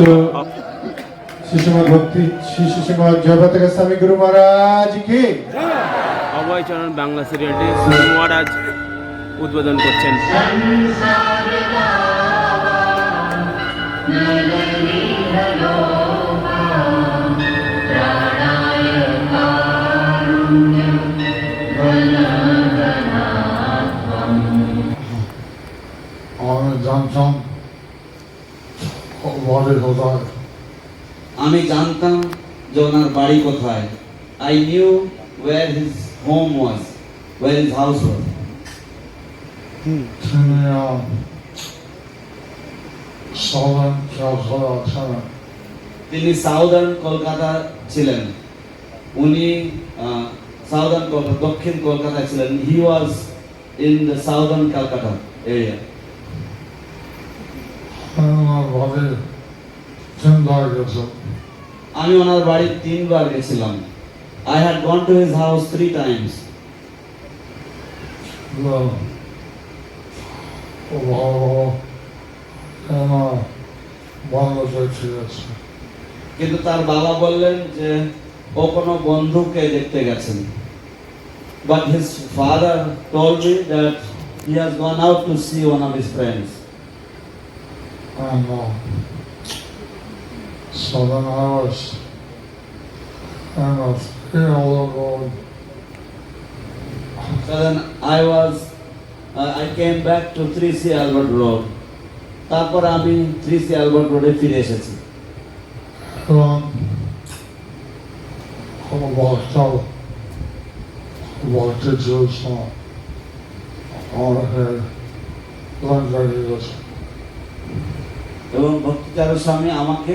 तो শিশুমা ভক্তি শ্রী শিশুমা জয়পাতাকা স্বামী গুরু মহারাজ কি অভয় চরণ বাংলা সিরিয়ালটি মহারাজ উদ্বোধন করছেন। কোথায় আমি জানতাম যে ওনার বাড়ি কোথায়। I knew where his home. Was where his house was তিনি সাউদার্ন কলকাতা ছিলেন। উনি সাউদার্ন কলকাতা দক্ষিণ কলকাতায় ছিলেন। He was in the southern Kolkata area ওনার বাড়ি তিনবার গেছে আমি ওনার বাড়ি তিনবার গেছিলাম। I had gone to his house three times কিন্তু তার বাবা বললেন যে ও কোনো বন্ধুকে দেখতে গেছেন। But his father told me that he has gone out to see one of his friends and uh, so then I was kind of ill about so then I was uh, I came back to 3C Albert Road তারপর আমি 3C Albert রোডে ফিরে এসেছি এবং কোনো ছিল আমাকে লাগিয়ে গেছে এবং ভক্তিচারু স্বামী আমাকে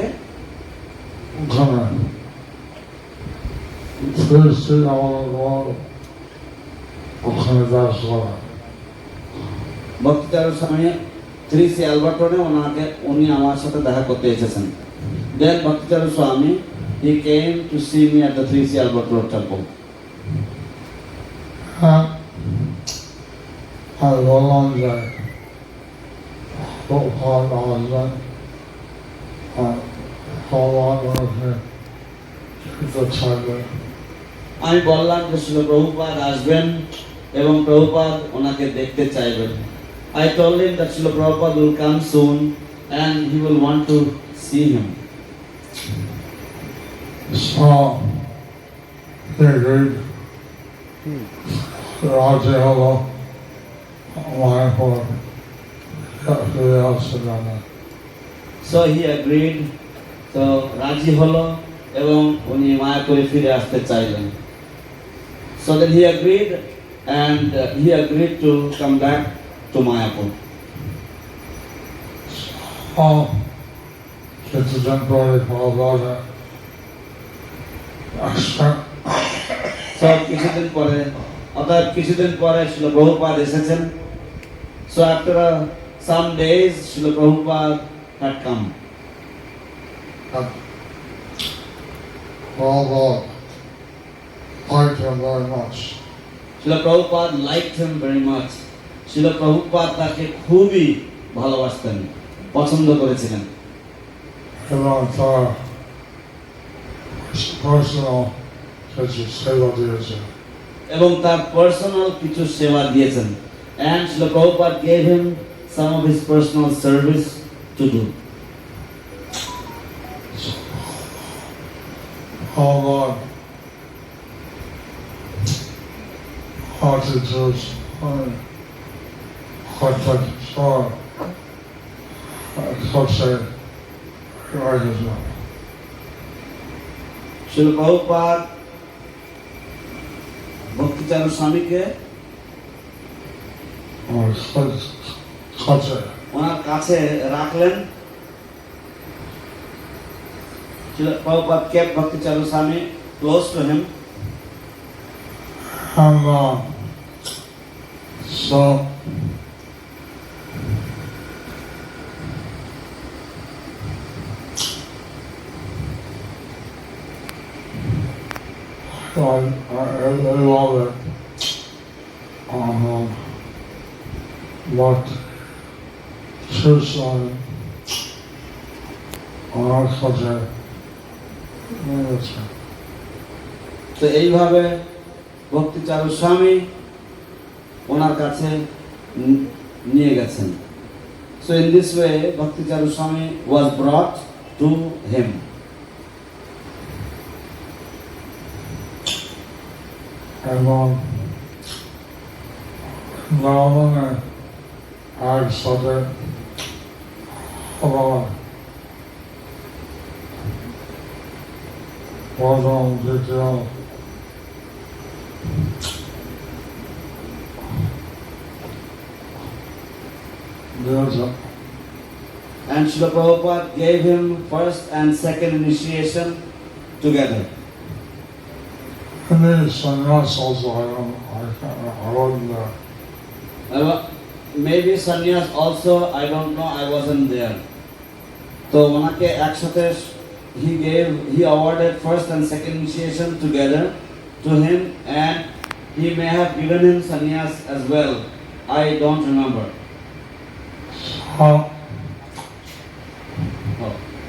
ওখানে ফিরছি আমার ঘর ওখানে কাজ করা ভক্তিচারু স্বামী 3C Albert রোডে ওনাকে উনি আমার সাথে দেখা করতে এসেছেন দেন ভক্তিচারু স্বামী he came to see me at the 3C Albert Road temple হ্যাঁ আমি বললাম যে খুব ভালো আসবেন আর সবার মধ্যে কিছু থাকবে আমি বললাম শিল প্রভুপাদ আসবেন এবং প্রভুপাদ ওনাকে দেখতে চাইবেন I told him that Srila Prabhupada will come soon and he will want to see him. So, they agreed. রাজি হলো আমার পর So he agreed. So রাজি হলো এবং উনি মায়া করে ফিরে আসতে চাইলেন then he agreed and uh, he agreed to come back to Mayapur. Oh, কিছুদিন পরে কিছুদিন অর্থাৎ কিছুদিন পরে শিল প্রভুপাদ এসেছেন after uh, some days শিল Prabhupada had come. Well, liked him very much. শিল Prabhupada liked him very much. শিল প্রভুপাদ তাকে খুবই ভালোবাসতেন পছন্দ করেছিলেন এবং তার personal কিছু সেবা দিয়েছে এবং তার পার্সোনাল কিছু সেবা দিয়েছেন and Srila Prabhupada gave him some of his personal service to do. আমার attitudes and hardship for such a righteousness. Srila Prabhupada ভক্তিচারণ স্বামীকে Or such, such a ওনার কাছে রাখলেন Prabhupada kept Bhakti Charusami close to him. And uh, so So I, I, I love it. Um, what Krishna, on such a তো এইভাবে ভক্তিচারু স্বামী ওনার কাছে নিয়ে গেছেন। So in this way Bhakticharu Swami was brought to him এবং নরমনে একসাথে আবার போதும் ஜெயிச்சோம் And Srila Prabhupada gave him first and second initiation together. And then sannyas also, I don't, I can't, I wasn't there. Uh, maybe sannyas also, I don't know, I wasn't there. So, one day, he gave, he awarded first and second initiation together to him and he may have given him sannyas as well. I don't remember.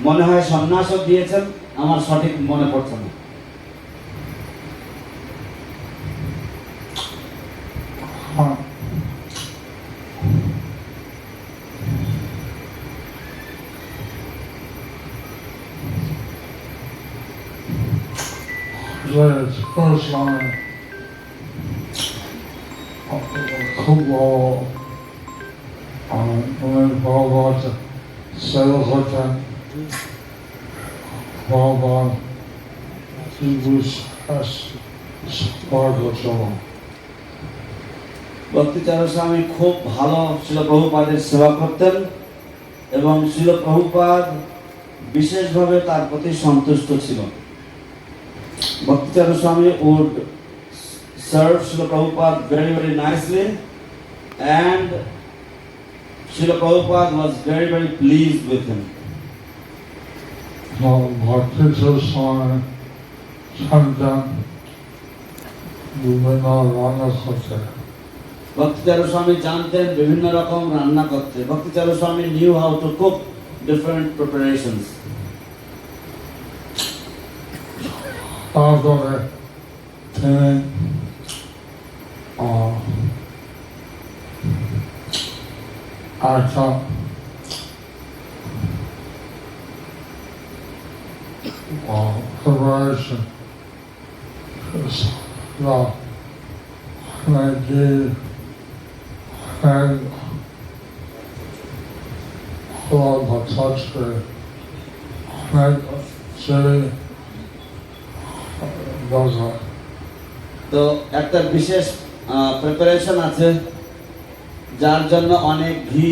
মনে হয় সন্ন্যাসও দিয়েছেন আমার সঠিক মনে পড়ছে না how, the first line, Kubal, when Bhagavad Sevakata, Bhagavad, he was as Bhagavatam. ভক্তিচারণ স্বামী খুব ভালো শিল প্রভুপাদের সেবা করতেন এবং শিল প্রভুপাদ বিশেষভাবে তার প্রতি সন্তুষ্ট ছিল Bhakticharan Swami would serve Srila Prabhupada very very nicely and Srila Prabhupada was very very pleased with him. So Bhakti Swami Shantan বিভিন্ন রান্না করতে ভক্তিচারু স্বামী জানতেন বিভিন্ন রকম রান্না করতে Bhakticharu Swami knew how to cook different preparations তারপরে তিনি আহ, একটা uh, preparation is the they gave and Lord the touch the and say does it. তো একটা বিশেষ প্রিপারেশন আছে যার জন্য অনেক ঘি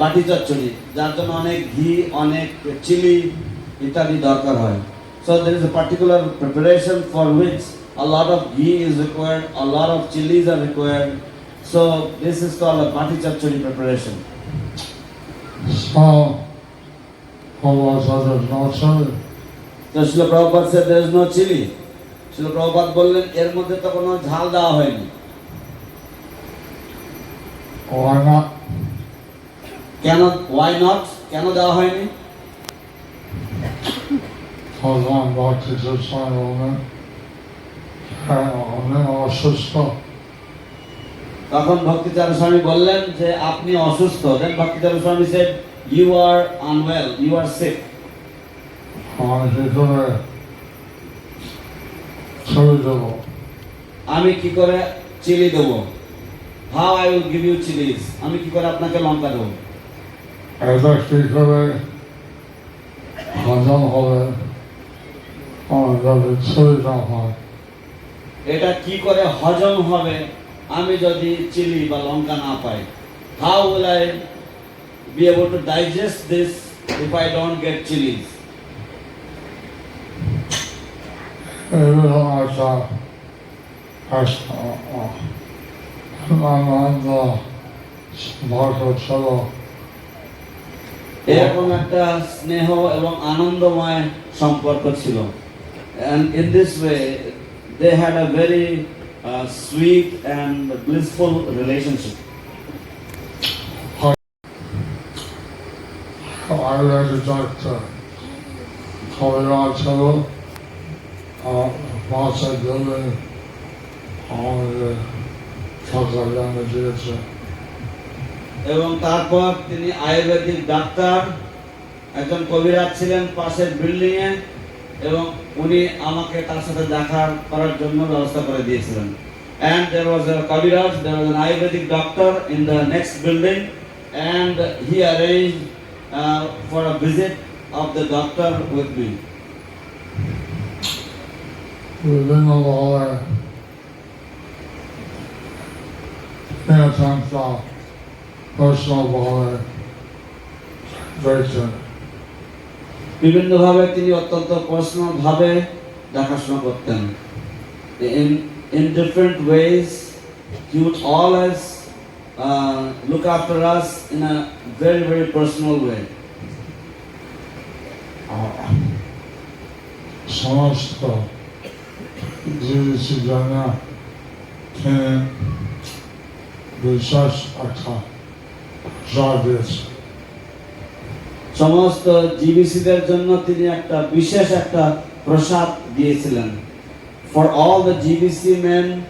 বাটি চচ্চড়ি যার জন্য অনেক ঘি অনেক চিলি ইত্যাদি দরকার হয় so there is a particular preparation for which lot of ghee is required a lot of chilies are required so this is called a bati chachuri preparation So, what was other? তো শিল Prabhupada there is no chili শিল প্রভুপাত বললেন এর মধ্যে তো কোনো ঝাল দেওয়া হয়নি? কেন ওয়াই নট কেন দেওয়া হয়নি? I'm অসুস্থ। তখন ভক্তিচারু স্বামী বললেন যে আপনি অসুস্থ। Then Bhakticharu Swami said you are unwell you are sick আমি কি করে ছবি দেবো আমি কি করে চিলি দেবো? How I will give you chillies আমি কি করে আপনাকে লঙ্কা দেবো? এটা কি করে হজম হবে আমার যাতে ছবিটা হয়। এটা কি করে হজম হবে? আমি যদি চিলি বা লঙ্কা না পাই how will I be able to digest this if I don't get chillies এরকম একটা আনন্দ ভাগ্য ছিল এরকম একটা স্নেহ এবং আনন্দময় সম্পর্ক ছিল and in this way they had a very uh, sweet and blissful relationship Ayurvedic doctor. Kaviraj Chalo, Uh, Vasa আমাদের সরকার জানে দিয়েছে এবং তারপর তিনি আয়ুর্বেদিক ডাক্তার একজন কবিরাজ ছিলেন পাশের বিল্ডিং এ এবং উনি আমাকে তার সাথে দেখা করার জন্য ব্যবস্থা করে দিয়েছিলেন and there was a kaviraj there was an ayurvedic doctor in the next building and he arranged uh, for a visit of the doctor with me বিভিন্ন দলে নিয়ন্ত্রণটা বৈষ্ণবভাবে রয়েছে বিভিন্নভাবে তিনি অত্যন্ত ভাবে দেখাশোনা করতেন in in different ways he would always uh, look after us in a very very personal way সমস্ত জিনিসের জন্য তিনি বিশ্বাস একটা জয় দিয়েছে সমস্ত জিবিসিদের জন্য তিনি একটা বিশেষ একটা প্রসাদ দিয়েছিলেন। For all the GBC men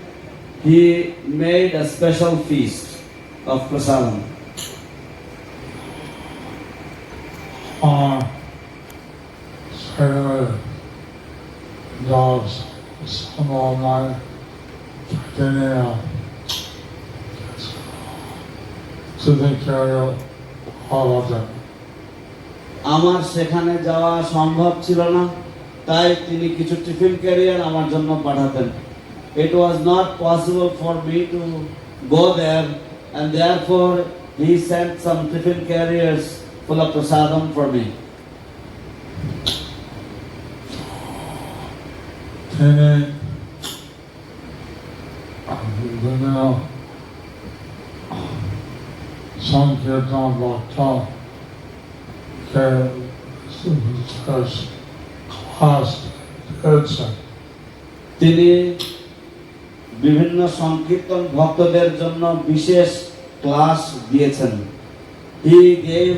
he made a special feast of prasadam আর ছেলে all night তিনি to take care of all of them. আমার সেখানে যাওয়া সম্ভব ছিল না, তাই তিনি কিছু টিফিন ক্যারিয়ার আমার জন্য পাঠাতেন। It was not possible for me to go there and there for he sent some tiffin carriers full of prasadam for me তিনি বিভিন্ন সংকীর্তন ভক্তকে ক্লাস দিয়েছেন তিনি বিভিন্ন সংকীর্তন ভক্তদের জন্য বিশেষ ক্লাস দিয়েছেন। He gave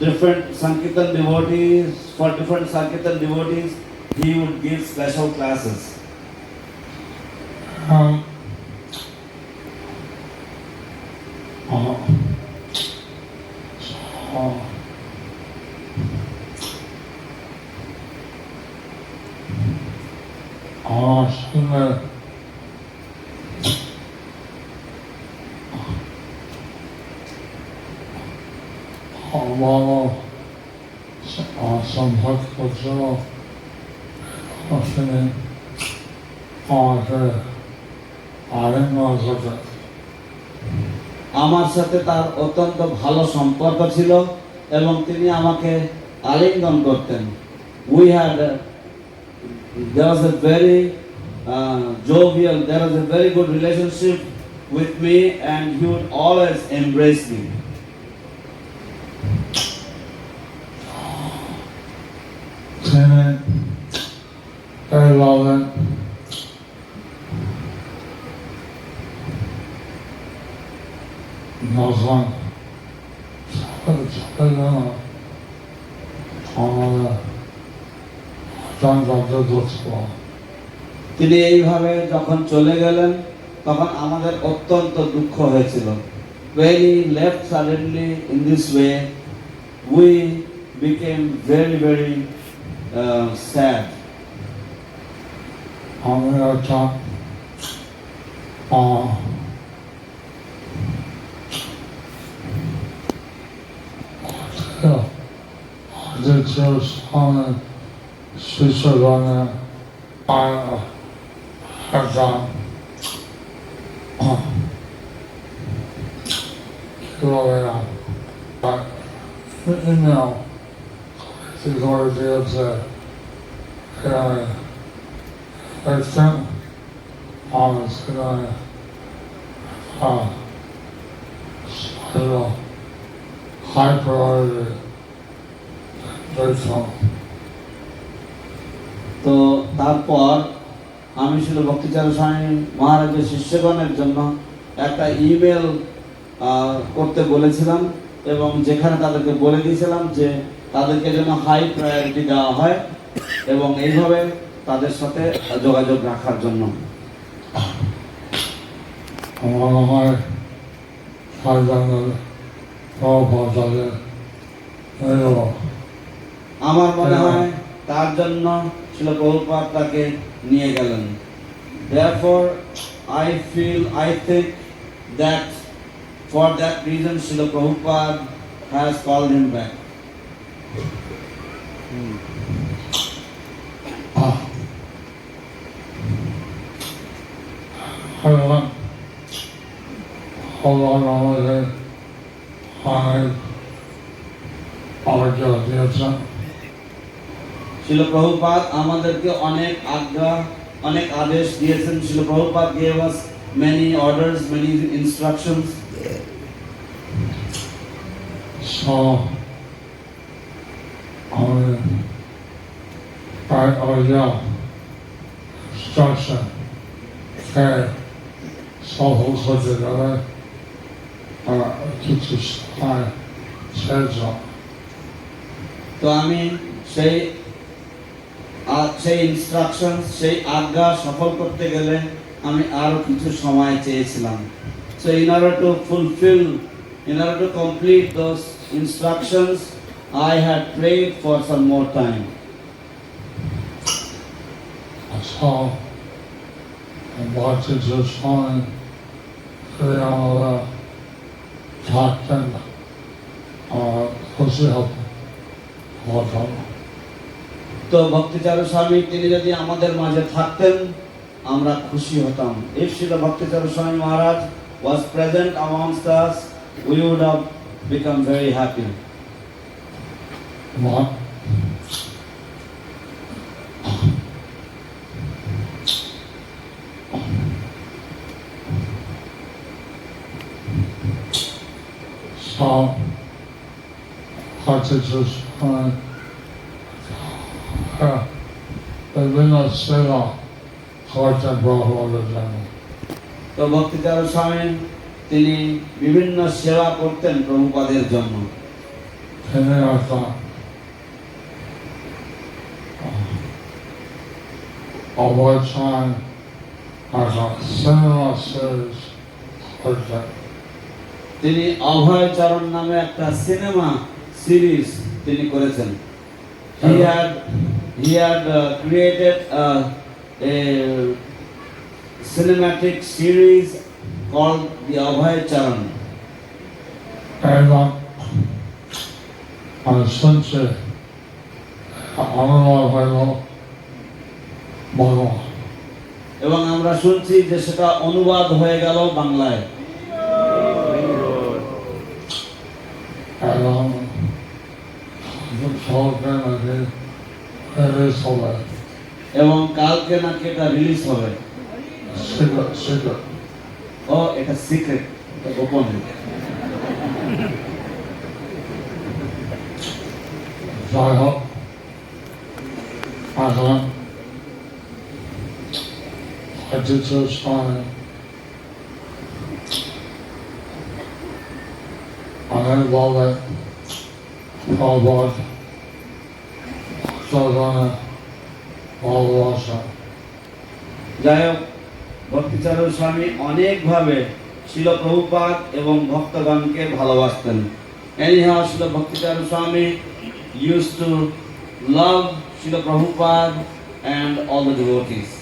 different sankirtan devotees for different sankirtan devotees he would give special classes. Um, আমার সাথে তার অত্যন্ত ভালো সম্পর্ক ছিল এবং তিনি আমাকে আলিঙ্গন করতেন। We had very jovial there very good relationship with me and he would always embrace me তিনি এইভাবে যখন চলে গেলেন তখন আমাদের অত্যন্ত দুঃখ হয়েছিল। When he left suddenly in this way we became very very uh, sad. আমি একটা அது சாமி சிசுவான அதான் Gloria. You know, the Lord gives uh, uh, a, a, a thing on us, and I, uh, I. high priority. তো তারপর আমি ছিল ভক্তিচারণ স্বামী মহারাজের শিষ্যগণের জন্য একটা ইমেল করতে বলেছিলাম এবং যেখানে তাদেরকে বলে দিয়েছিলাম যে তাদেরকে যেন হাই প্রায়োরিটি দেওয়া হয় এবং এইভাবে তাদের সাথে যোগাযোগ রাখার জন্য আমার আমার মনে হয় তার জন্য ছিল প্রভুপাদ তাকে নিয়ে গেলেন। There I feel I think that for that reason ছিল Prabhupada has call him back Hold on, hold on, hold on. অনেক আজ্ঞা দিয়েছেন শিল প্রভুপাদ আমাদেরকে অনেক আজ্ঞা অনেক আদেশ দিয়েছেন Srila Prabhupada gave us many orders many instructions So, আমি তাই আজ্ঞা instruction কে সফল করতে গেলে আহ, কিছু সময় সেজন তো আমি সেই আ- সেই ইনস্ট্রাকশন সেই আজ্ঞা সফল করতে গেলে আমি আরও কিছু সময় চেয়েছিলাম। So in order to fulfil in order to complete those instructions I had prayed for some more time So, what is the talking, uh, খুশি হতো তো ভক্তিচারু স্বামী তিনি যদি আমাদের মাঝে থাকতেন আমরা খুশি হতাম ইফ শিল ভক্তিচারু স্বামী মহারাজ was present amongst us we would have become very happy What? So, what is the sign? Uh, বিভিন্ন সেবা করতে প্রভাবের জন্য তো ভক্তিচারু স্বামী তিনি বিভিন্ন সেবা করতেন প্রভুপাদের জন্য। সিনেমা সিরিজ করতেন তিনি অভয় চরণ নামে একটা সিনেমা সিরিজ তিনি করেছেন he had he had uh, created uh, a cinematic series called the Abhay Charan অনুভব হইল বড় এবং আমরা শুনছি যে সেটা অনুবাদ হয়ে গেল বাংলায় এবং সরকার এবং কালকে নাকি এটা রিলিজ হবে? ও এটা সিক্রেট গোপন যাই হোক এখন হচ্ছে সময় ভালোবাসা। যাই হোক, ভক্তিচারণ স্বামী অনেকভাবে শিল এবং ভক্তগণকে ভালোবাসতেন। এনিহাও শিল ভক্তিচারু স্বামী ইউজ টু লাভ শিল অ্যান্ড অল দ্য